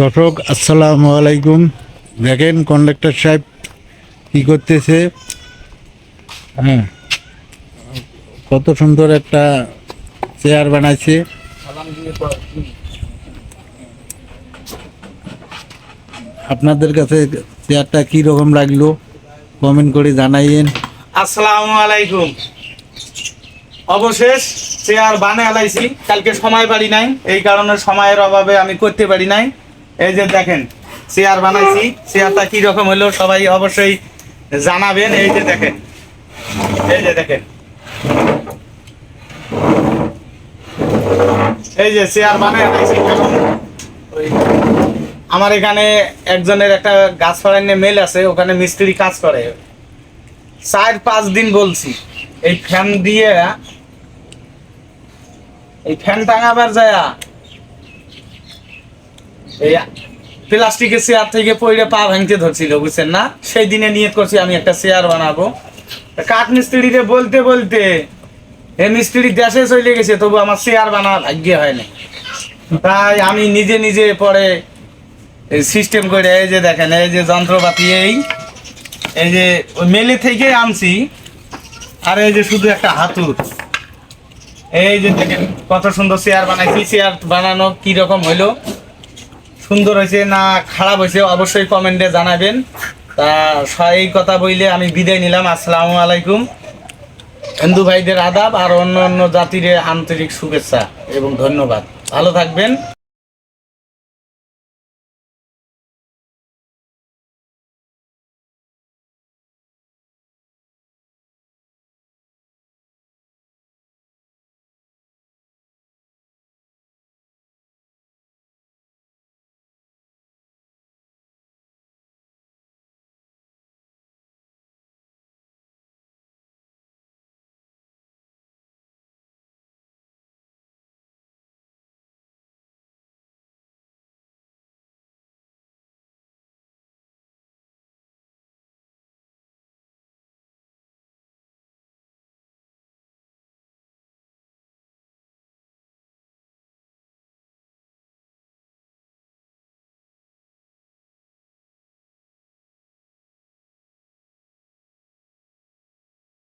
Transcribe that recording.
দর্শক, আসসালামু আলাইকুম। দেখেন কন্ডাক্টর সাহেব কি করতেছে। হ্যাঁ কত সুন্দর একটা চেয়ার বানাইছে। আপনাদের কাছে চেয়ারটা কি রকম লাগল? কমেন্ট করে জানাইয়েন। আসসালামু আলাইকুম। অবশেষ চেয়ার বানে আলাইছি। কালকে সময় পারি নাই। এই কারণে সময়ের অভাবে আমি করতে পারি নাই। এই যে দেখেন চেয়ার বানাইছি। চেয়ারটা কি রকম হলো সবাই অবশ্যই জানাবেন। এই যে দেখেন, এই যে দেখেন। এই যে চেয়ার বানায় ওই আমার এখানে একজনের একটা গাছ ফাড়াইনে মেল আছে। ওখানে মিস্ত্রি কাজ করে। চার পাঁচ দিন বলছি। এই ফ্যান দিয়ে এই ফ্যান টাঙাবার যায়, এই প্লাস্টিকের চেয়ার থেকে পড়ে পা ভাঙতে ধরছিল, বুঝছেন না? সেই দিনে নিয়ত করছি, আমি একটা চেয়ার বানাবো। কাঠ মিস্ত্রিরে বলতে বলতে, এ মিস্ত্রি দেশে চলে গেছে, তবু আমার চেয়ার বানা ভাগ্য হয়নি তাই আমি নিজে নিজে পরে সিস্টেম করে, এই যে দেখেন, এই যে যন্ত্রপাতি, এই এই যে মেলে থেকে আনছি, আর এই যে শুধু একটা হাতুর এই যে দেখেন, কত সুন্দর চেয়ার বানাইছি। চেয়ার বানানো কি রকম হইল? সুন্দর হয়েছে না খারাপ হয়েছে অবশ্যই কমেন্টে জানাবেন। তা এই কথা বইলে আমি বিদায় নিলাম। আসসালামু আলাইকুম। হিন্দু ভাইদের আদাব আর অন্য অন্য জাতির আন্তরিক শুভেচ্ছা এবং ধন্যবাদ। ভালো থাকবেন।